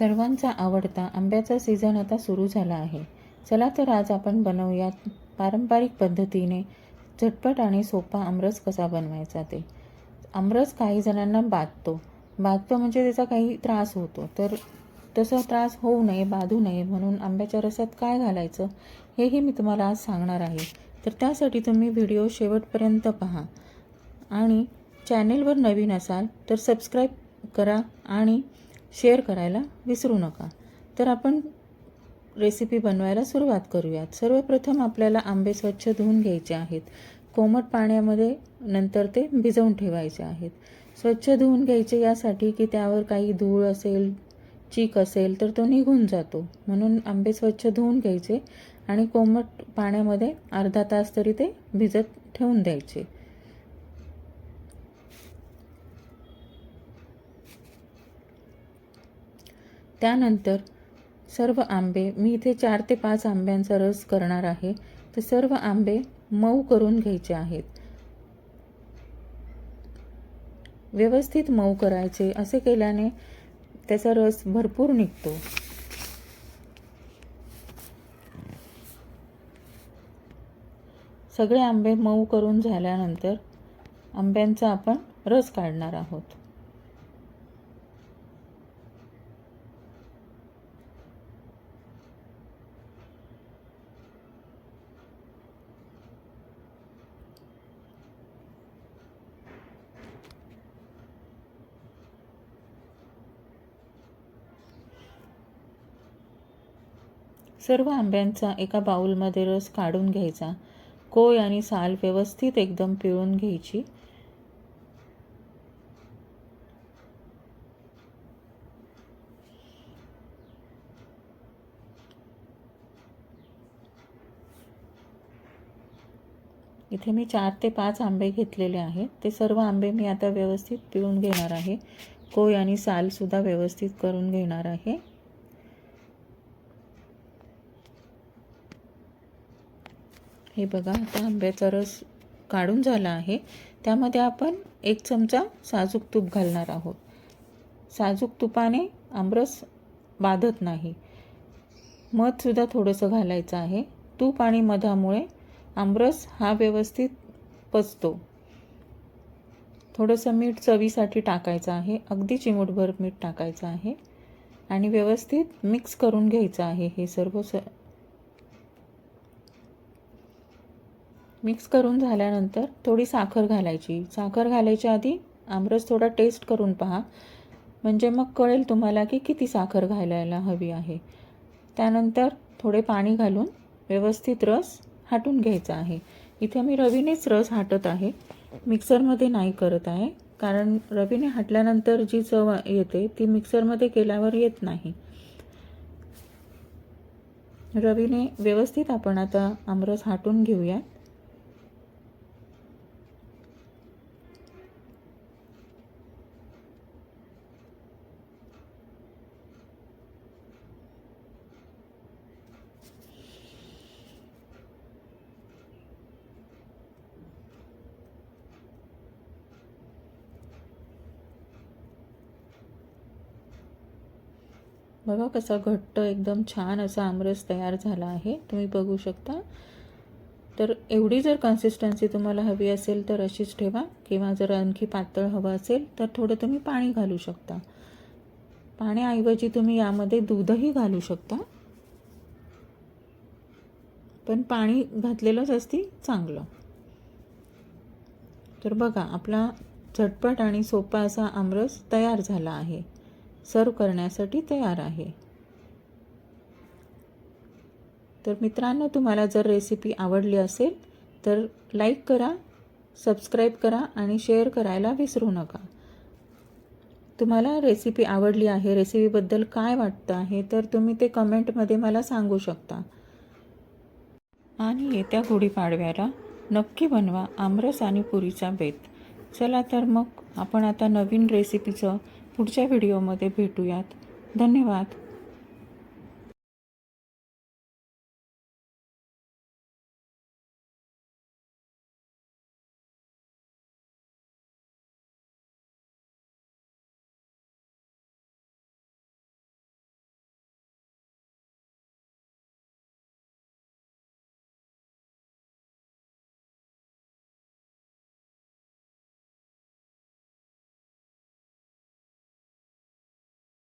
सर्वांचा आवडता आंब्याचा सीझन आता सुरू झाला आहे. चला तर आज आपण बनवूयात पारंपरिक पद्धतीने झटपट आणि सोपा आमरस कसा बनवायचा ते. आमरस काही जणांना बाधतो. बाधतो म्हणजे त्याचा काही त्रास होतो. तर तसा त्रास होऊ नये बाधू नये म्हणून आंब्याच्या रसात काय घालायचं हेही मी तुम्हाला आज सांगणार आहे. तर त्यासाठी तुम्ही व्हिडिओ शेवटपर्यंत पहा. आणि चॅनेलवर नवीन असाल तर सबस्क्राईब करा आणि शेअर करायला विसरू नका. तर आपण रेसिपी बनवायला सुरुवात करूयात. सर्वप्रथम आपल्याला आंबे स्वच्छ धुवून घ्यायचे आहेत. कोमट पाण्यामध्ये नंतर ते भिजवून ठेवायचे आहेत. स्वच्छ धुवून घ्यायचे यासाठी की त्यावर काही धूळ असेल चीक असेल तर तो निघून जातो. म्हणून आंबे स्वच्छ धुवून घ्यायचे आणि कोमट पाण्यामध्ये अर्धा तास तरी ते भिजत ठेवून द्यायचे. त्यानंतर सर्व आंबे मी इथे चार ते पाच आंब्यांचा रस करणार आहे. तर सर्व आंबे मऊ करून घ्यायचे आहेत. व्यवस्थित मऊ करायचे. असे केल्याने त्याचा रस भरपूर निघतो. सगळे आंबे मऊ करून झाल्यानंतर आंब्यांचा आपण रस काढणार आहोत. सर्व आंब्यांचा एका बाऊलमध्ये रस काढून घ्यायचा. कोय आणि साल व्यवस्थित एकदम पिळून घ्यायची. इथे मी चार ते पाच आंबे घेतलेले आहेत. ते सर्व आंबे मी आता व्यवस्थित पिळून घेणार आहे. कोय आणि सालसुद्धा व्यवस्थित करून घेणार आहे. हे बघा आता आंब्याचा रस काढून झाला आहे. त्यामध्ये आपण एक चमचा साजूक तूप घालणार आहोत. साजूक तुपाने आमरस बाधत नाही. मधसुद्धा थोडंसं घालायचं आहे. तूप आणि मधामुळे आमरस हा व्यवस्थित पचतो. थोडंसं मीठ चवीसाठी टाकायचं आहे. अगदी चिमूटभर मीठ टाकायचं आहे. आणि व्यवस्थित मिक्स करून घ्यायचं आहे हे सर्व स मिक्स करून झाल्यानंतर थोडी साखर घालायची. साखर घालायच्या आधी आमरस थोडा टेस्ट करून पहा. म्हणजे मग कळेल तुम्हाला की किती साखर घालायला हवी आहे. त्यानंतर थोडे पाणी घालून व्यवस्थित रस हाटून घ्यायचा आहे. इथे मी रवीनेच रस हाटत आहे. मिक्सरमध्ये नाही करत आहे. कारण रवीने हाटल्यानंतर जी चव येते ती मिक्सरमध्ये केल्यावर येत नाही. रवीने व्यवस्थित आपण आता आमरस हाटून घेऊया. बघा कसा घट्ट एकदम छान असा आमरस तयार झाला आहे. तुम्ही बघू शकता. तर एवढी जर कन्सिस्टन्सी तुम्हाला हवी असेल तर अशीच ठेवा किंवा जर आणखी पातळ हवं असेल तर थोडं तुम्ही पाणी घालू शकता. पाण्याऐवजी तुम्ही यामध्ये दूधही घालू शकता. पण पाणी घातलेलंच असती चांगलं. तर बघा आपला झटपट आणि सोपा असा आमरस तयार झाला आहे. सर्व करण्यासाठी तयार आहे. तर मित्रांनो तुम्हाला जर रेसिपी आवडली असेल तर लाईक करा सबस्क्राईब करा आणि शेअर करायला विसरू नका. तुम्हाला रेसिपी आवडली आहे रेसिपीबद्दल काय वाटतं आहे तर तुम्ही ते कमेंटमध्ये मला सांगू शकता. आणि येत्या गुढीपाडव्याला नक्की बनवा आमरस आणि पुरीचा बेत. चला तर मग आपण आता नवीन रेसिपीचं पुढच्या व्हिडिओमध्ये भेटूयात. धन्यवाद.